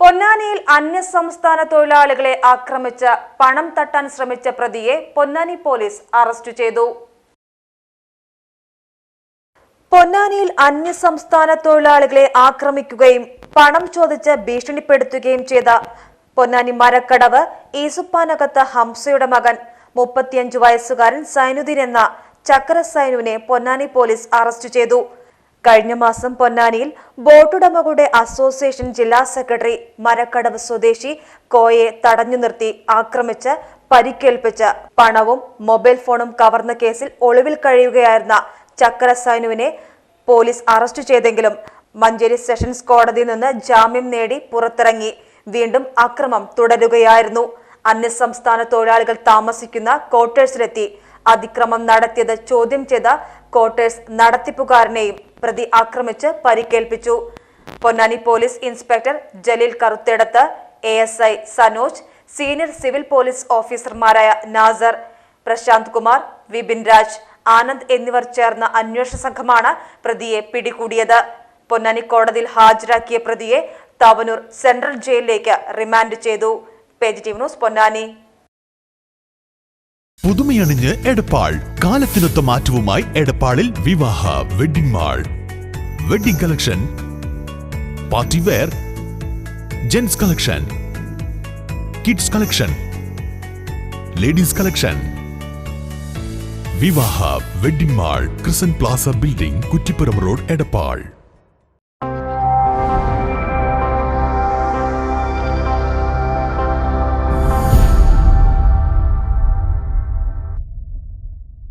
പൊന്നാനിയിൽ അന്യസംസ്ഥാന തൊഴിലാളികളെ ആക്രമിച്ച് പണം തട്ടാൻ ശ്രമിച്ച പ്രതിയെ പൊന്നാനി പോലീസ് അറസ്റ്റ് ചെയ്തു. പൊന്നാനിയിൽ അന്യസംസ്ഥാന തൊഴിലാളികളെ ആക്രമിക്കുകയും പണം ചോദിച്ച് ഭീഷണിപ്പെടുത്തുകയും ചെയ്ത പൊന്നാനി മരക്കടവ് ഈസുപ്പാനകത്ത് ഹംസയുടെ മകൻ മുപ്പത്തിയഞ്ചു വയസ്സുകാരൻ സൈനുദ്ദീൻ എന്ന ചക്ര സൈനുവിനെ പൊന്നാനി പോലീസ് അറസ്റ്റ് ചെയ്തു. കഴിഞ്ഞ മാസം പൊന്നാനിയിൽ ബോട്ടുടമകളുടെ അസോസിയേഷൻ ജില്ലാ സെക്രട്ടറി മരക്കടവ് സ്വദേശി കോയെ തടഞ്ഞു നിർത്തി ആക്രമിച്ച് പരിക്കേൽപ്പിച്ച് പണവും മൊബൈൽ ഫോണും കവർന്ന കേസിൽ ഒളിവിൽ കഴിയുകയായിരുന്ന ചക്ര സൈനുവിനെ പോലീസ് അറസ്റ്റ് ചെയ്തെങ്കിലും മഞ്ചേരി സെഷൻസ് കോടതിയിൽ നിന്ന് ജാമ്യം നേടി പുറത്തിറങ്ങി. വീണ്ടും അക്രമം തുടരുകയായിരുന്നു. അന്യസംസ്ഥാന തൊഴിലാളികൾ താമസിക്കുന്ന ക്വാർട്ടേഴ്സിലെത്തി. അതിക്രമം നടത്തിയത് ചോദ്യം ചെയ്ത ക്വാർട്ടേഴ്സ് നടത്തിപ്പുകാരനെയും പ്രതി ആക്രമിച്ച് പരിക്കേൽപ്പിച്ചു. Ponnani police inspector Jaleel Karuthedath A S I Sanoj senior civil police ഓഫീസർമാരായ നാസർ പ്രശാന്ത് കുമാർ വിപിൻ രാജ് ആനന്ദ് എന്നിവർ ചേർന്ന അന്വേഷണ സംഘമാണ് പ്രതിയെ പിടികൂടിയത്. പൊന്നാനി കോടതിയിൽ ഹാജരാക്കിയ പ്രതിയെ തവനൂർ സെൻട്രൽ ജയിലിലേക്ക് റിമാൻഡ് ചെയ്തു. Page T news Ponnani. പുതുമയണിഞ്ഞ് Edappal. കാലത്തിനൊത്ത മാറ്റവുമായി എടപ്പാളിൽ Vivaha wedding mall. Wedding collection. Party wear. Gents collection. Kids collection. Ladies collection. Vivaha wedding mall ക്രിസൻ plaza building Kuttippuram road Edappal.